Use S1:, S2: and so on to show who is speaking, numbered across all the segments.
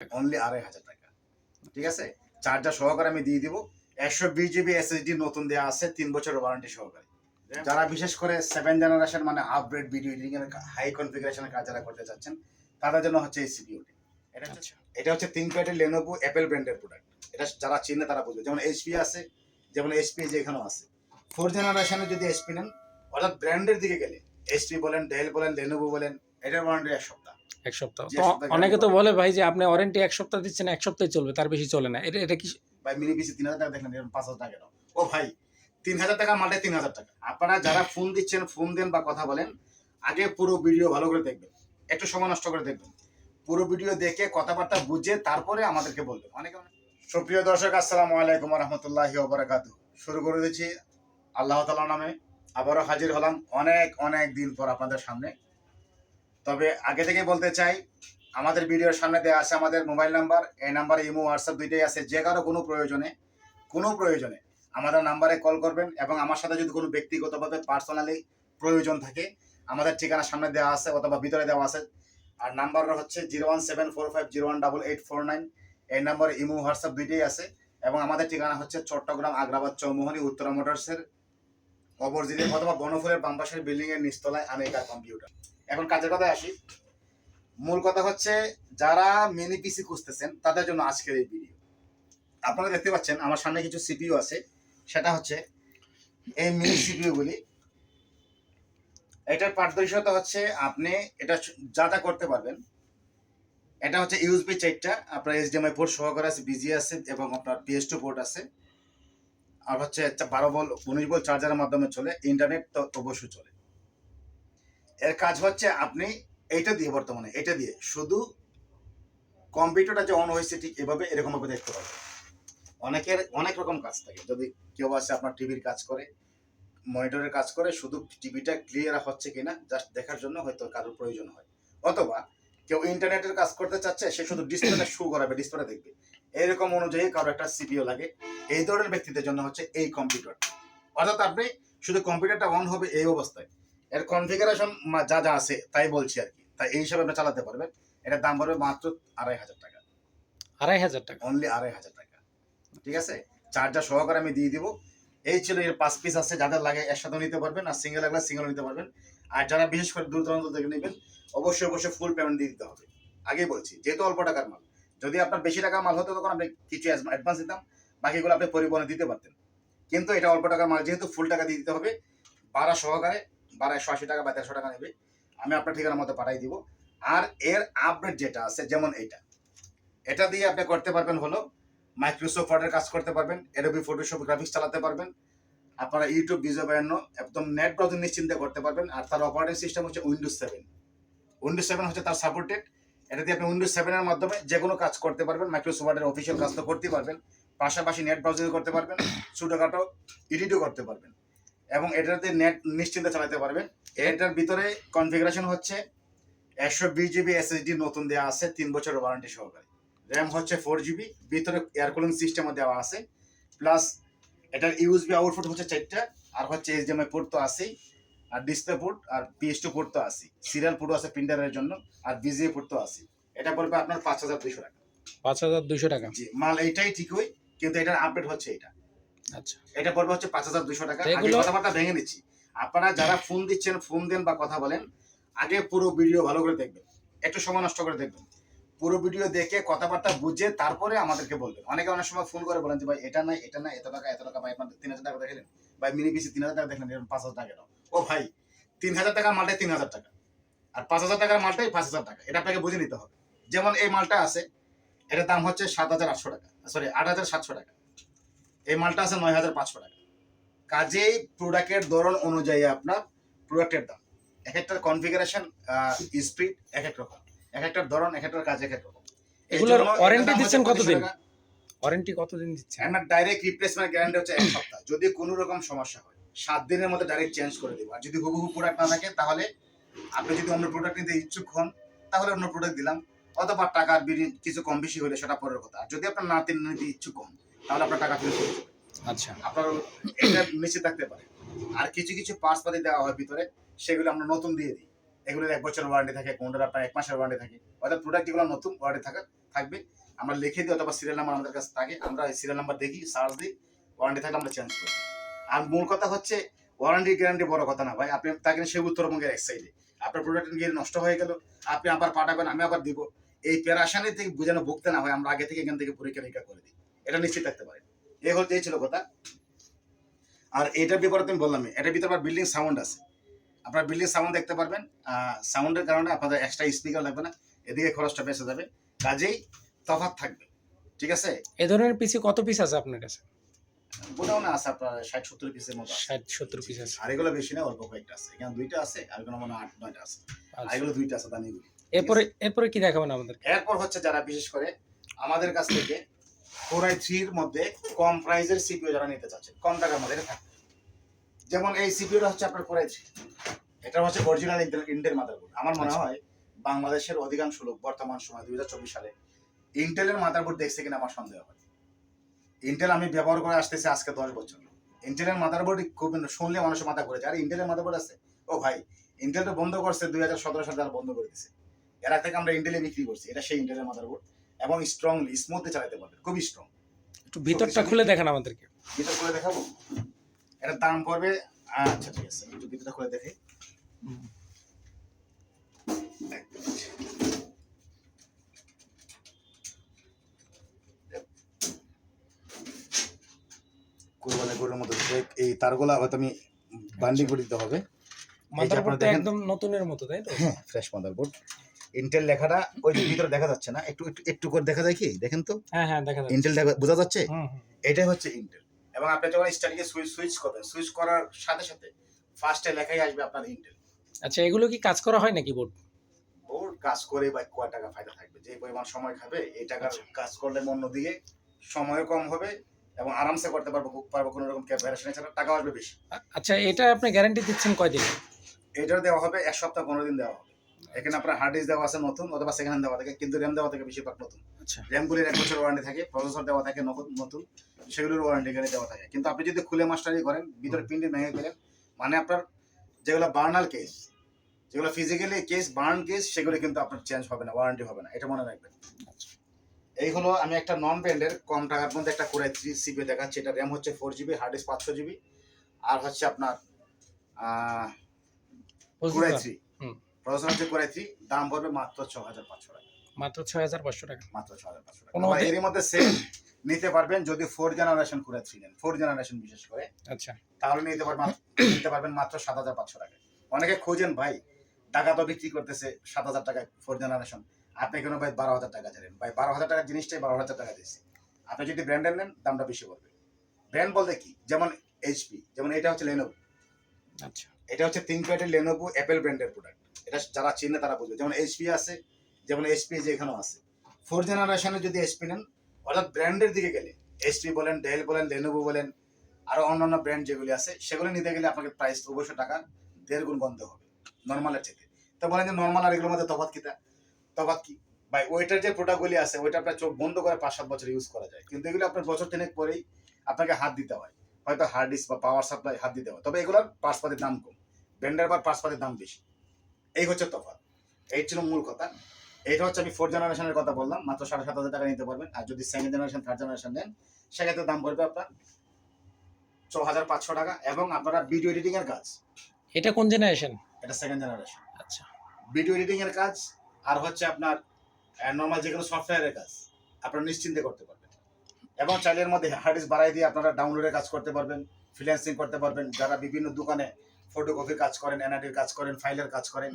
S1: Only আড়াই হাজার টাকা। ঠিক আছে? চার্জার সহকারে আমি দিয়ে দিব। একশো বিশ জিবি এসএসডি নতুন দেওয়া আছে তিন বছরের ওয়ারেন্টি সহকারে। যারা বিশেষ করে সেভেন জেনারেশন মানে আপগ্রেড ভিডিও এডিটিং এর হাই কনফিগারেশনের কাজ যারা করতে চাচ্ছেন তাদের জন্য হচ্ছে এই এটা হচ্ছে
S2: আচ্ছা।
S1: এটা হচ্ছে তিন প্যাটের লেনোভো অ্যাপেল ব্র্যান্ডের প্রোডাক্ট এটা যারা চিনে তারা বুঝবে। যেমন এইচপি আছে যেমন এইচপি যে এখানেও আছে। ফোর জেনারেশনে যদি এইচপি নেন অর্থাৎ ব্র্যান্ডের দিকে গেলে এইচপি বলেন ডেল বলেন লেনোভো বলেন এটার ওয়ারেন্টি এক সপ্তাহ।
S2: এক সপ্তাহ। তো অনেকে তো বলে ভাই যে আপনি ওয়ারেন্টি এক সপ্তাহ দিচ্ছেন এক সপ্তাহে চলবে তার বেশি চলে না। এটা এটা কি?
S1: ভাই মিনি পিসি তিন হাজার টাকা দেখলেন এরকম পাঁচ হাজার টাকা ও ভাই তিন হাজার মালটা তিন হাজার টাকা। আপনারা যারা ফোন দিচ্ছেন ফোন দেন বা কথা বলেন আগে পুরো ভিডিও ভালো করে দেখবেন। একটু সময় নষ্ট করে দেখবেন। পুরো ভিডিও দেখে কথাবার্তা বুঝে তারপরে আমাদেরকে বলবেন। অনেকে সুপ্রিয় দর্শক আসসালামু আলাইকুম রহমতুল্লাহি ওবরাকাত শুরু করে দিচ্ছি আল্লাহ তালা নামে। আবারও হাজির হলাম অনেক অনেক দিন পর আপনাদের সামনে। তবে আগে থেকে বলতে চাই, আমাদের ভিডিওর সামনে দেওয়া আছে আমাদের মোবাইল নাম্বার, এই নাম্বারে ইমো, হোয়াটসঅ্যাপ দুইটাই আছে, যে কারও কোনো প্রয়োজনে কোনো প্রয়োজনে আমাদের নাম্বারে কল করবেন এবং আমার সাথে যদি কোনো ব্যক্তিগতভাবে পার্সোনালি প্রয়োজন থাকে, আমাদের ঠিকানা সামনে দেওয়া আছে অথবা ভিতরে দেওয়া আছে। আর নাম্বার হচ্ছে zero one seven four five zero one double eight four nine. এই নাম্বারে ইমো, হোয়াটসঅ্যাপ দুইটাই আছে এবং আমাদের ঠিকানা হচ্ছে চট্টগ্রাম আগ্রাবাদ চৌমোহনী, উত্তরা মোটরসের অপরজিটে অথবা বনফুলের বামপাশের বিল্ডিংয়ের নিচতলায় আমেরিকা কম্পিউটার এখন কাজের কথায় আসি। মূল কথা হচ্ছে, যারা মিনি পিসি খুঁজতেছেন, তাদের জন্য আজকের এই ভিডিও আপনারা দেখতে পাচ্ছেন, আমার সামনে কিছু সিপিইউ আছে। সেটা হচ্ছে এই মিনি সিপিইউ গুলি। এটার পারদর্শিতা হচ্ছে, আপনি এটা যা যা করতে পারবেন। এটা হচ্ছে ইউএসবি চারটা, আপনার এইচডিএমআই পোর্ট সহকারে আছে বিজি আছে, এবং আপনার পিএস টু পোর্ট আছে। আর হচ্ছে, বারো বল উনিশ বল চার্জারের মাধ্যমে চলে ইন্টারনেট তো অবশ্যই চলে। এর কাজ হচ্ছে আপনি এইটা দিয়ে বর্তমানে, এটা দিয়ে। শুধু কম্পিউটারটা যে অন হয়েছে ঠিক এভাবে এরকম ভাবে দেখতে পাবেন। অনেকের অনেক রকম কাজ থাকে। যদি কেউ আছে আপনার টিভির কাজ করে মনিটরের কাজ করে, শুধু টিভিটা ক্লিয়ার হচ্ছে কিনা জাস্ট দেখার জন্য হয়তো কারোর প্রয়োজন হয়। অথবা কেউ ইন্টারনেটের কাজ করতে চাচ্ছে, সে শুধু ডিসপ্লেটা শু করাবে ডিসপ্লে দেখবে। এরকম অনুযায়ী কারও একটা সিপিও লাগে। এই ধরনের ব্যক্তিদের জন্য হচ্ছে এই কম্পিউটার অর্থাৎ আপনি শুধু কম্পিউটারটা অন হবে এই অবস্থায়। এর কনফিগারেশন যা যা আছে তাই বলছি আর কি। তাই এই হিসাবে আপনি চালাতে পারবেন। এটার দাম পড়বে মাত্র আড়াই হাজার টাকা।
S2: আড়াই হাজার টাকা?
S1: অনলি আড়াই হাজার টাকা। ঠিক আছে? চার্জার সহকারে আমি দিয়ে দিব। এই ছিল এর পাঁচ পিস আছে যাদের লাগে একসাথে নিতে পারবেন আর সিঙ্গেল লাগলে সিঙ্গেল নিতে পারবেন। আর যারা বিশেষ করে দূর দূরান্ত থেকে নেবেন অবশ্যই অবশ্যই ফুল পেমেন্ট দিয়ে দিতে হবে। আগেই বলছি যেহেতু অল্প টাকার মাল। যদি আপনার বেশি টাকার মাল হতো তখন আপনি কিছু অ্যাডভান্স দিতাম বাকিগুলো আপনি পরিবহনে দিতে পারতেন। কিন্তু এটা অল্প টাকার মাল যেহেতু ফুল টাকা দিয়ে দিতে হবে বারা সহকারে একশো আশি টাকা বা দেড়শো টাকা নেবে, আমি আপনার ঠিকানার মতো পাঠাই দিব। আর এর আপডেট যেটা আছে, যেমন এইটা। এটা দিয়ে আপনি করতে পারবেন হলো মাইক্রোসফট ওয়ার্ডের কাজ করতে পারবেন এডোবি ফটোশপ গ্রাফিক্স চালাতে পারবেন, আপনারা ইউটিউব ভিডিও বানানো, একদম নেট ব্রাউজিং নিশ্চিন্তে করতে পারবেন, আর তার অপারেটিং সিস্টেম হচ্ছে উইন্ডোজ সেভেন উইন্ডোজ সেভেন হচ্ছে তার সাপোর্টেড এটা দিয়ে আপনি উইন্ডোজ সেভেনের মাধ্যমে যে কোনো কাজ করতে পারবেন মাইক্রোসফট অফিসিয়াল কাজ তো করতেই পারবেন, পাশাপাশি নেট ব্রাউজিং করতে পারবেন, ছোটোখাটো এডিটও করতে পারবেন। এবং এটাতে নেট নিশ্চিন্তে চালাতে পারবেন এটার ভিতরে কনফিগারেশন হচ্ছে একশো বিশ জিবি এসএসডি নতুন দেওয়া আছে তিন বছরের ওয়ারেন্টি সহকারে। র্যাম হচ্ছে ফোর জিবি ভিতরে এয়ার কুলিং সিস্টেমও দেওয়া আছে। প্লাস এটার ইউএসবি আউটপুট হচ্ছে চারটা আর হচ্ছে এইচডিএমআই পোর্ট তো আছেই আর ডিসপ্লে পোর্ট আর পিএস টু পোর্ট তো আছে সিরিয়াল পোর্ট আছে প্রিন্টারের জন্য আর বিজিএ পোর্ট তো আছে এটা পড়বে আপনার পাঁচ হাজার দুইশো টাকা।
S2: পাঁচ হাজার দুইশো টাকা।
S1: জি মাল এইটাই ঠিক ঠিকই কিন্তু এটার আপডেট হচ্ছে এটা। এটা পড়বে হচ্ছে পাঁচ হাজার দুশো টাকা। আগে কথাবার্তা ভেঙে নিচ্ছি আপনারা যারা ফোন দিচ্ছেন ফোন দেন বা কথা বলেন আগে পুরো ভিডিও ভালো করে দেখবেন। একটু সময় নষ্ট করে দেখবেন। পুরো ভিডিও দেখে কথাবার্তা বুঝে তারপরে আমাদেরকে বলবেন। অনেকে অনেক সময় ফোন করে বলেন যে ভাই এটা নাই এটা নাই এত টাকা এত টাকা ভাই আপনার তিন হাজার টাকা দেখলেন? ভাই মিনি পিসি তিন হাজার টাকা দেখলেন এরকম পাঁচ হাজার টাকা? ও ভাই তিন হাজার টাকার মালটাই তিন হাজার টাকা। আর পাঁচ হাজার টাকার মালটাই পাঁচ হাজার টাকা। এটা আপনাকে বুঝে নিতে হবে। যেমন এই মালটা আছে এটার দাম হচ্ছে সাত হাজার আটশো টাকা। সরি আট হাজার সাতশো টাকা। এই মালটা আছে নয় হাজার পাঁচশো টাকা। কাজেই প্রোডাক্টের ধরন অনুযায়ী আপনার প্রোডাক্টের দাম। এক একটার কনফিগারেশন স্পিড এক এক রকম। এক একটার ধরন এক একটার কাজ এক এক রকম।
S2: এগুলোর
S1: হচ্ছে
S2: দিচ্ছেন কতদিন? ওয়ারেন্টি কতদিন দিচ্ছেন?
S1: ডাইরেক্ট রিপ্লেসমেন্ট গ্যারান্টি হচ্ছে এক সপ্তাহ। যদি কোনো রকম সমস্যা হয় সাত দিনের মধ্যে ডাইরেক্ট চেঞ্জ করে দেবো। আর যদি হুবহু প্রোডাক্ট না থাকে তাহলে আপনি যদি অন্য প্রোডাক্ট নিতে ইচ্ছুক হন তাহলে অন্য প্রোডাক্ট দিলাম। অথবা টাকার কিছু কম বেশি হলে সেটা পরের কথা। যদি আপনার না তিন নিতে ইচ্ছুক হন তাহলে আপনার টাকা ফেরত করে
S2: আচ্ছা।
S1: আপনার এটা নিচে থাকতে পারে। আর কিছু কিছু পার্টস পাতি দেওয়া হয় ভিতরে সেগুলো আমরা নতুন দিয়ে দিই। এগুলোর এক বছরের ওয়ারেন্টি থাকে কোনটার আপনার এক মাসের ওয়ারেন্টি থাকে। অর্থাৎ প্রোডাক্ট যেগুলো নতুন ওয়ারেন্টি থাকা থাকবে আমরা লিখে দিই অথবা সিরিয়াল নাম্বার আমাদের কাছে থাকে আমরা সিরিয়াল নাম্বার দেখি সার্চ দিই ওয়ারেন্টি থাকলে আমরা চেঞ্জ করি। আর মূল কথা হচ্ছে ওয়ারেন্টি গ্যারান্টি বড় কথা না ভাই আপনি তাকে সে উত্তরবঙ্গের এক সাইডে আপনার প্রোডাক্ট গিয়ে নষ্ট হয়ে গেল আপনি আবার পাঠাবেন আমি আবার দিব। এই প্যারাশানি থেকে বুঝানো ভুগতে না হয় আমরা আগে থেকে এখান থেকে পরীক্ষা নিরীক্ষা করে দিই। এটা নিশ্চিত থাকতে পারেন এই হল এই ছিল কথা। আর এটার ব্যাপারে তুমি বললাম এটার ভিতরে আবার বিল্ডিং সাউন্ড আছে। আপনার বিল্ডিং সাউন্ড দেখতে পারবেন সাউন্ডের কারণে আপনাদের এক্সট্রা স্পিকার লাগবে না এদিকে খরচটা বেঁচে যাবে। কাজেই তফাৎ থাকবে ঠিক আছে?
S2: এ ধরনের পিসি কত পিস আছে আপনার কাছে?
S1: গোডাউনে আছে আপনার ষাট সত্তর পিসের মতো
S2: ষাট সত্তর পিস আছে।
S1: আর এগুলো বেশি না অল্প কয়েকটা আছে। এখানে দুইটা আছে আর এগুলো মনে আট নয়টা আছে। আর
S2: আচ্ছা।
S1: এগুলো দুইটা আছে দামিগুলি
S2: এরপরে এরপরে কি দেখাবেন আমাদের
S1: এরপর হচ্ছে যারা বিশেষ করে আমাদের কাছ থেকে ফোর আই থ্রির মধ্যে কম প্রাইজের সিপিও যারা নিতে চাচ্ছে কম টাকার মধ্যে এটা থাকে যেমন এই সিপিওটা হচ্ছে আপনার ফোর আই থ্রি। এটা হচ্ছে অরিজিনাল ইন্টেল মাদারবোর্ড আমার মনে
S2: আচ্ছা।
S1: হয় বাংলাদেশের অধিকাংশ লোক বর্তমান সময় দুই হাজার চব্বিশ সালে ইন্টেলের মাদারবোর্ড দেখছে কিনা আমার সন্দেহ হয়। ইন্টেল আমি ব্যবহার করে আসতেছি আজকে দশ বছর। ইন্টেলের মাদারবোর্ড খুব শুনলে মানুষের মাথা ঘুরে যায়। আর ইন্টেলের মাদারবোর্ড আছে? ও ভাই ইন্টেলটা বন্ধ করছে দুই হাজার সতেরো সালে তারা বন্ধ করে দিছে। এর আগ থেকে আমরা ইন্টেলে বিক্রি করছি। এটা সেই ইন্টেলের মাদারবোর্ড এবং স্ট্রংলি স্মুথলি চালাতে পারবে খুবই স্ট্রং
S2: একটু ভিতরটা খুলে দেখান আমাদেরকে।
S1: ভিতর খুলে দেখাবো? এটার দাম পড়বে আচ্ছা ঠিক আছে একটু ভিতরটা খুলে দেখে। কুরবানি গরুর মতো এই তারগুলা হয়তো আমি বান্ডিং করে দিতে হবে।
S2: মাদারবোর্ডটা
S1: দেখেন-
S2: একদম নতুনের মতো তাই তো?
S1: হ্যাঁ ফ্রেশ মাদারবোর্ড ইন্টেল লেখাটা ওই যে ভিতরে দেখা যাচ্ছে না? একটু একটু একটু করে দেখা যায় কি? দেখেন তো?
S2: হ্যাঁ হ্যাঁ দেখা যাচ্ছে।
S1: ইন্টেল দেখা বোঝা যাচ্ছে? এটাই হচ্ছে ইন্টেল এবং আপনি যখন স্টাডিকে সুইচ সুইচ করবেন সুইচ করার সাথে সাথে ফার্স্টে লেখাই আসবে আপনার ইন্টেল
S2: আচ্ছা এগুলো কি কাজ করা হয় নাকি বোর্ড
S1: ওর কাজ করে বা কয় টাকা ফায়দা থাকবে? যে পরিমাণ সময় খাবে এই টাকার
S2: আচ্ছা।
S1: কাজ করলে অন্য দিকে সময়ও কম হবে এবং আরামসে করতে পারব পারব কোনো রকম ভ্যারিয়েশন ছাড়া টাকা আসবে বেশি।
S2: আচ্ছা এটা আপনি গ্যারান্টি দিচ্ছেন কয়দিন?
S1: এটার দেওয়া হবে এক সপ্তাহ পনেরো দিন দেওয়া হবে। এখানে আপনার হার্ড ডিস্ক দেওয়া আছে নতুন অথবা সেকেন্ড হ্যান্ড দেওয়া থাকে কিন্তু র্যাম দেওয়া থাকে বেশিরভাগ নতুন।
S2: আচ্ছা।
S1: র্যামগুলির এক বছর ওয়ারেন্টি থাকে প্রসেসর দেওয়া থাকে নতুন সেগুলোর ওয়ারেন্টি এখানে দেওয়া থাকে। কিন্তু আপনি যদি খুলে মাস্টারি করেন ভিতরে প্রিন্টে ভেঙে গেলেন মানে আপনার যেগুলো বার্নাল কেস যেগুলো ফিজিক্যালি কেস বার্ন কেস সেগুলো কিন্তু আপনার চেঞ্জ হবে না ওয়ারেন্টি হবে না এটা মনে রাখবেন। এই হলো আমি একটা নন ব্র্যান্ডের কম টাকার মধ্যে একটা করে থ্রি সিবি দেখাচ্ছি এটা র্যাম হচ্ছে ফোর জিবি হার্ড ডিস্ক পাঁচশো জিবি আর হচ্ছে আপনার কোরাই থ্রি
S2: হুম।
S1: প্রসেসর হচ্ছে দাম পড়বে মাত্র ছ হাজার পাঁচশো টাকা।
S2: মাত্র ছয় হাজার পাঁচশো টাকা।
S1: মাত্র ছ হাজার পাঁচশো টাকা। এরই মধ্যে সেম নিতে পারবেন যদি ফোর জেনারেশন করে নেন। ফোর জেনারেশন বিশেষ করে।
S2: আচ্ছা।
S1: তাহলে নিতে পারবেন নিতে পারবেন মাত্র সাত হাজার পাঁচশো টাকা। অনেকে খোঁজেন ভাই টাকা তো বিক্রি করতেছে সাত হাজার টাকা ফোর জেনারেশন আপনি কেন ভাই বারো হাজার টাকা চাইলেন ভাই বারো হাজার টাকার জিনিসটাই বারো হাজার টাকা দিচ্ছি আপনি যদি ব্র্যান্ডের নেন দামটা বেশি পড়বে। ব্র্যান্ড বলতে কি? যেমন এইচপি যেমন এটা হচ্ছে লেনোভো
S2: আচ্ছা।
S1: এটা হচ্ছে তিন প্যাটের লেনোভো অ্যাপেল ব্র্যান্ডের প্রোডাক্ট এটা যারা চিনে তারা বুঝবে। যেমন এইচপি আছে, যেমন এইচপি যে এখানেও আছে। ফোর জেনারেশনে যদি এইচপি নেন, অর্থাৎ ব্র্যান্ডের দিকে গেলে এইচপি বলেন ডেল বলেন লেনোভো বলেন, আরও অন্যান্য ব্র্যান্ড যেগুলি আছে, সেগুলো নিতে গেলে আপনাকে প্রাইস অবশ্য টাকা দেড় গুণ বন্ধ হবে নর্মালের থেকে তো বলেন যে নর্মাল আর এগুলোর মধ্যে তফাৎ কিতা তফাৎ কি? ভাই, ওইটার যে প্রোডাক্টগুলি আছে, ওইটা আপনার চোখ বন্ধ করে পাঁচ সাত বছর ইউজ করা যায়। কিন্তু এগুলো আপনার বছর তিনেক পরেই আপনাকে হাত দিতে হয়। হয়তো হার্ড ডিস্ক বা পাওয়ার সাপ্লাই হাত দিতে হয়। তবে এগুলোর পার্সপাতির দাম কম। ব্র্যান্ডের বা পার্সপাতির দাম বেশি। এই হচ্ছে তফাৎ। এই ছিল মূল কথা। এইটা হচ্ছে আমি ফোর্থ জেনারেশনের কথা বললাম। মাত্র সাড়ে সাত হাজার টাকা নিতে পারবেন। আর যদি সেকেন্ড জেনারেশন থার্ড জেনারেশন নেন সেক্ষেত্রে দাম পড়বে আপনার ছ হাজার পাঁচশো টাকা এবং আপনারা ভিডিও এডিটিং এর কাজ।
S2: এটা কোন জেনারেশন
S1: এটা সেকেন্ড জেনারেশন
S2: আচ্ছা।
S1: ভিডিও এডিটিং এর কাজ আর হচ্ছে আপনার নর্মাল যে কোনো সফটওয়্যারের কাজ। আপনারা নিশ্চিন্তে করতে পারবেন। এবং চাইলের মধ্যে হার্ড ডিস্ক বাড়াই দিয়ে আপনারা ডাউনলোডের কাজ করতে পারবেন। ফ্রিল্যান্সিং করতে পারবেন যারা বিভিন্ন দোকানে ফটোকপির কাজ করেন এনআইডির কাজ করেন ফাইলের কাজ করেন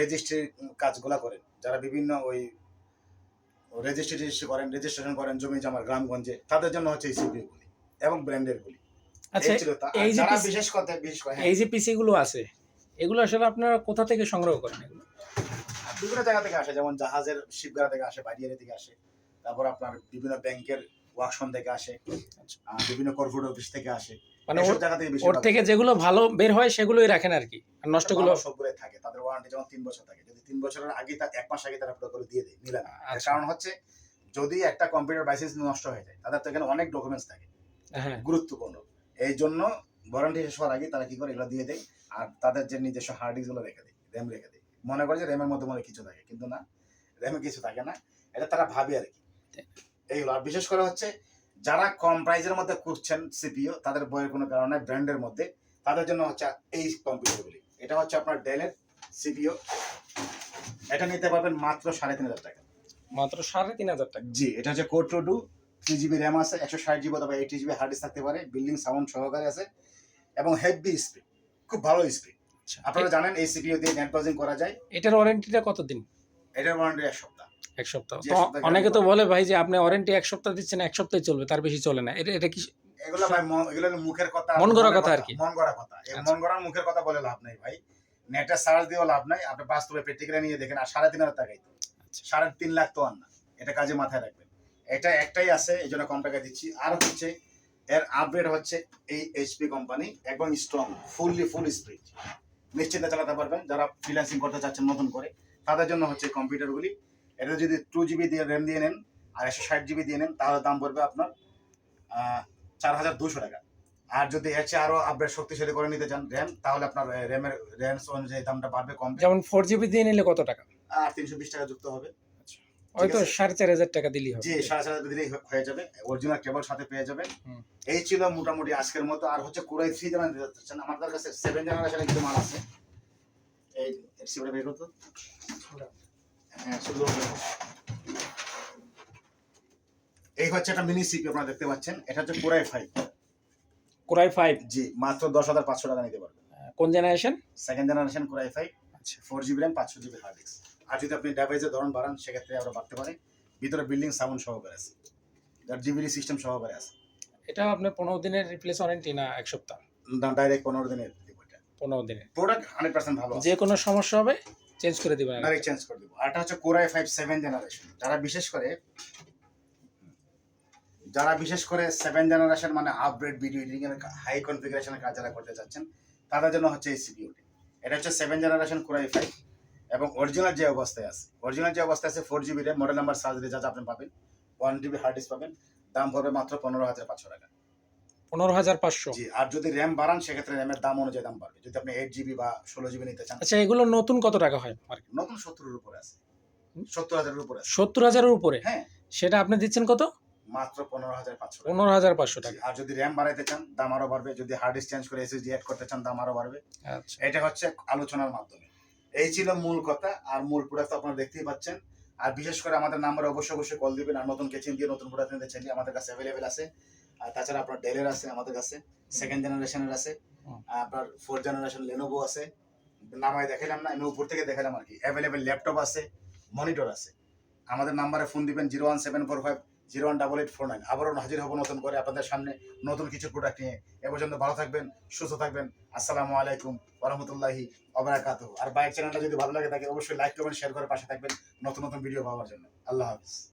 S1: রেজিস্ট্রি কাজগুলা করেন। যারা বিভিন্ন ওই রেজিস্ট্রি করেন রেজিস্ট্রেশন করেন জমি জমার গ্রামগঞ্জে তাদের জন্য হচ্ছে এই সিপিউ গুলি এবং ব্র্যান্ডের গুলি।
S2: আচ্ছা
S1: এই
S2: যে
S1: বিশেষ করতে বিশেষ করে হ্যাঁ,
S2: এই যে পিসি গুলো আছে এগুলো আসলে আপনারা কোথা থেকে সংগ্রহ করেন এগুলো?
S1: বিভিন্ন জায়গা থেকে আসে যেমন জাহাজের শিপগাড়া থেকে আসে বাড়িয়ারি থেকে আসে তারপর আপনার বিভিন্ন ব্যাংকের ওয়াকশন থেকে আসে। বিভিন্ন কর্পোরেট অফিস থেকে আসে।
S2: মানে ওর-
S1: থেকে
S2: যেগুলো ভালো বের হয় সেগুলোই রাখেন আর কি। আর নষ্টগুলো
S1: সবগুলোই থাকে তাদের ওয়ারেন্টি যেমন তিন বছর থাকে যদি তিন বছরের আগে তার এক মাস আগে তারা প্রোটোকল দিয়ে দেয় মিলে না
S2: আচ্ছা।
S1: কারণ হচ্ছে যদি একটা কম্পিউটার বাইসেন্স নষ্ট হয়ে যায় তাদের তো এখানে অনেক ডকুমেন্টস থাকে
S2: হ্যাঁ।
S1: গুরুত্বপূর্ণ। এই জন্য ওয়ারেন্টি শেষ হওয়ার আগে তারা কি করে এগুলো দিয়ে দেয় আর তাদের যে নিজস্ব হার্ড ডিস্কগুলো রেখে দেয় র্যাম রেখে দেয়। মনে করে যে র্যামের মধ্যে মনে কিছু থাকে কিন্তু না র্যামে কিছু থাকে না এটা তারা ভাবে আর কি। এইগুলো আর বিশেষ করে হচ্ছে যারা কম প্রাইজের মধ্যে খুঁজছেন সিপিও তাদের বইয়ের কোনো কারণে ব্র্যান্ডের মধ্যে। তাদের জন্য হচ্ছে এই কম্পিউটারগুলি এটা হচ্ছে আপনার ডেলের সিপিও এটা নিতে পারবেন মাত্র সাড়ে তিন হাজার টাকা।
S2: মাত্র সাড়ে তিন হাজার টাকা।
S1: জি এটা হচ্ছে code two three GB RAM আছে একশো ষাট জিবি অথবা এইটি জিবি হার্ড ডিস্ক থাকতে পারে বিল্ডিং সাউন্ড সহকারে আছে এবং হেভি স্পিড খুব ভালো স্পিড
S2: আচ্ছা।
S1: আপনারা জানেন এই সিপিও দিয়ে নেট ব্রাউজিং করা যায়।
S2: এটার ওয়ারেন্টিটা কতদিন?
S1: এটার ওয়ারেন্টি এক সপ্তাহ
S2: এক সপ্তাহ। তো অনেকে তো বলে ভাই যে আপনি ওয়ারেন্টি এক সপ্তাহ দিচ্ছেন এক সপ্তাহে চলবে তার বেশি চলে না। এটা এটা কি
S1: এগুলো ভাই এগুলো মুখের কথা
S2: মন গড়া কথা আর কি।
S1: মন গড়া কথা। এই
S2: আচ্ছা।
S1: মন গড়ার মুখের কথা বলে লাভ নাই ভাই। নেটে সার্চ দিয়েও লাভ নাই। আপনি বাস্তবে প্র্যাকটিক্যালি নিয়ে দেখেন আর সাড়ে তিন হাজার টাকাই তো।
S2: আচ্ছা।
S1: সাড়ে তিন লাখ তো আর না। এটা কাজে মাথায় রাখবেন। এটা একটাই আছে এই জন্য কম টাকা দিচ্ছি। আর হচ্ছে এর আপগ্রেড হচ্ছে এই এইচপি কোম্পানি একদম স্ট্রং ফুললি ফুল স্পিড নিশ্চিন্তে চালাতে পারবেন। যারা ফ্রিল্যান্সিং করতে চাচ্ছেন নতুন করে তাদের জন্য হচ্ছে কম্পিউটারগুলি এটা যদি টু জিবি দিয়ে র্যাম দিয়ে নেন আর একশো ষাট জিবি দিয়ে নেন তাহলে দাম পড়বে আপনার চার হাজার দুশো টাকা। আর যদি এর চেয়ে আরও আপডেট শক্তিশালী করে নিতে চান র্যাম তাহলে আপনার র্যামের র্যাম অনুযায়ী দামটা বাড়বে কমবে
S2: যেমন ফোর জিবি দিয়ে নিলে কত টাকা?
S1: আর তিনশো বিশ টাকা যুক্ত হবে।
S2: হয়তো
S1: আছে।
S2: সাড়ে চার হাজার টাকা দিলেই হবে।
S1: জি সাড়ে চার হাজার দিলেই হয়ে যাবে। অরিজিনাল কেবল সাথে পেয়ে যাবেন। এই ছিল মোটামুটি আজকের মতো। আর হচ্ছে কোরাই থ্রি জানা দিতে চাচ্ছেন আমাদের কাছে সেভেন জেনারেশনের কিছু মাল আছে। এই বের করতো। হ্যাঁ এই হচ্ছে একটা মিনি সিপি আপনারা দেখতে পাচ্ছেন। এটা হচ্ছে core i five
S2: core i five
S1: জি মাত্র দশ হাজার পাঁচশো টাকা নিতে পারবেন।
S2: কোন generation
S1: second generation core i five
S2: আচ্ছা।
S1: ফোর জিবি র্যাম পাঁচশো জিবি হার্ড ডিস্ক আর যদি আপনি ডিভাইসের ধরন বাড়ান সেক্ষেত্রে আরও বাড়তে পারে। ভিতরে বিল্ডিং সাউন্ড সহকারে আছে। ডিভিডি সিস্টেম সহকারে আছে।
S2: এটা আপনার পনেরো দিনের রিপ্লেস ওয়ারেন্টি না এক সপ্তাহ?
S1: ডাইরেক্ট পনেরো দিনের
S2: পনেরো দিনের।
S1: প্রোডাক্ট হান্ড্রেড পার্সেন্ট ভালো
S2: যে কোনো সমস্যা হবে চেঞ্জ করে দিবেন
S1: ডাইরেক্ট চেঞ্জ করে দিব। আর এটা হচ্ছে কোরাই ফাইভ সেভেন জেনারেশন যারা বিশেষ করে, যারা বিশেষ করে সেভেন জেনারেশন মানে আপগ্রেড ভিডিও এডিটিং এর হাই কনফিগারেশনের কাজ যারা করতে চাচ্ছেন, তাদের জন্য হচ্ছে এই সিপিইউটি এটা হচ্ছে seven generation core i five এবং অরিজিনাল যে অবস্থায় আছে অরিজিনাল যে অবস্থায় আছে four GB RAM model number যা যা আপনি পাবেন ওয়ান জিবি হার্ড ডিস্ক পাবেন, দাম পড়বে মাত্র পনেরো হাজার পাঁচশো টাকা।
S2: পনেরো হাজার পাঁচশো।
S1: জি আর যদি র্যাম বাড়ান সেক্ষেত্রে র্যামের দাম অনুযায়ী দাম বাড়বে। যদি আপনি এইট জিবি বা ষোলো জিবি নিতে চান।
S2: আচ্ছা এগুলো নতুন কত টাকা হয়?
S1: নতুন সত্তরের উপরে আছে। সত্তর হাজারের উপরে
S2: সত্তর হাজারের উপরে?
S1: হ্যাঁ।
S2: সেটা আপনি দিচ্ছেন কত?
S1: মাত্র পনেরো হাজার পাঁচশো
S2: পনেরো হাজার পাঁচশো টাকা।
S1: আর যদি র্যাম বাড়াইতে চান দাম আরও বাড়বে। যদি হার্ড ডিস্ক চেঞ্জ করে এসএসডি অ্যাড করতে চান দাম আরও বাড়বে।
S2: আচ্ছা।
S1: এটা হচ্ছে আলোচনার মাধ্যমে। এই ছিল মূল কথা আর মূল প্রোডাক্ট আপনারা দেখতেই পাচ্ছেন। আর বিশেষ করে আমাদের নাম্বারে অবশ্যই অবশ্যই কল দিবেন। আর নতুন কেচিন দিয়ে নতুন প্রোডাক্ট নিতে চাইলে আমাদের কাছে অ্যাভেলেবেল আছে। আর তাছাড়া আপনার ডেলের আছে আমাদের কাছে সেকেন্ড জেনারেশনের আছে আপনার ফোর্থ জেনারেশন লেনোভো আছে। নামায় দেখালাম না আমি উপর থেকে দেখালাম আর কি। অ্যাভেলেবেল ল্যাপটপ আছে মনিটর আছে। আমাদের নাম্বারে ফোন দিবেন zero one seven four five zero one double eight four nine আবারও হাজির হব নতুন করে আপনাদের সামনে নতুন কিছু প্রোডাক্ট নিয়ে। এ পর্যন্ত ভালো থাকবেন সুস্থ থাকবেন। আসসালামু আলাইকুম ওরহমতুল্লাহি অবরাকাত আর বাইক চ্যানেলটা যদি ভালো লাগে থাকে অবশ্যই লাইক করবেন শেয়ার করে পাশে থাকবেন নতুন নতুন ভিডিও পাওয়ার জন্য। আল্লাহ হাফিজ।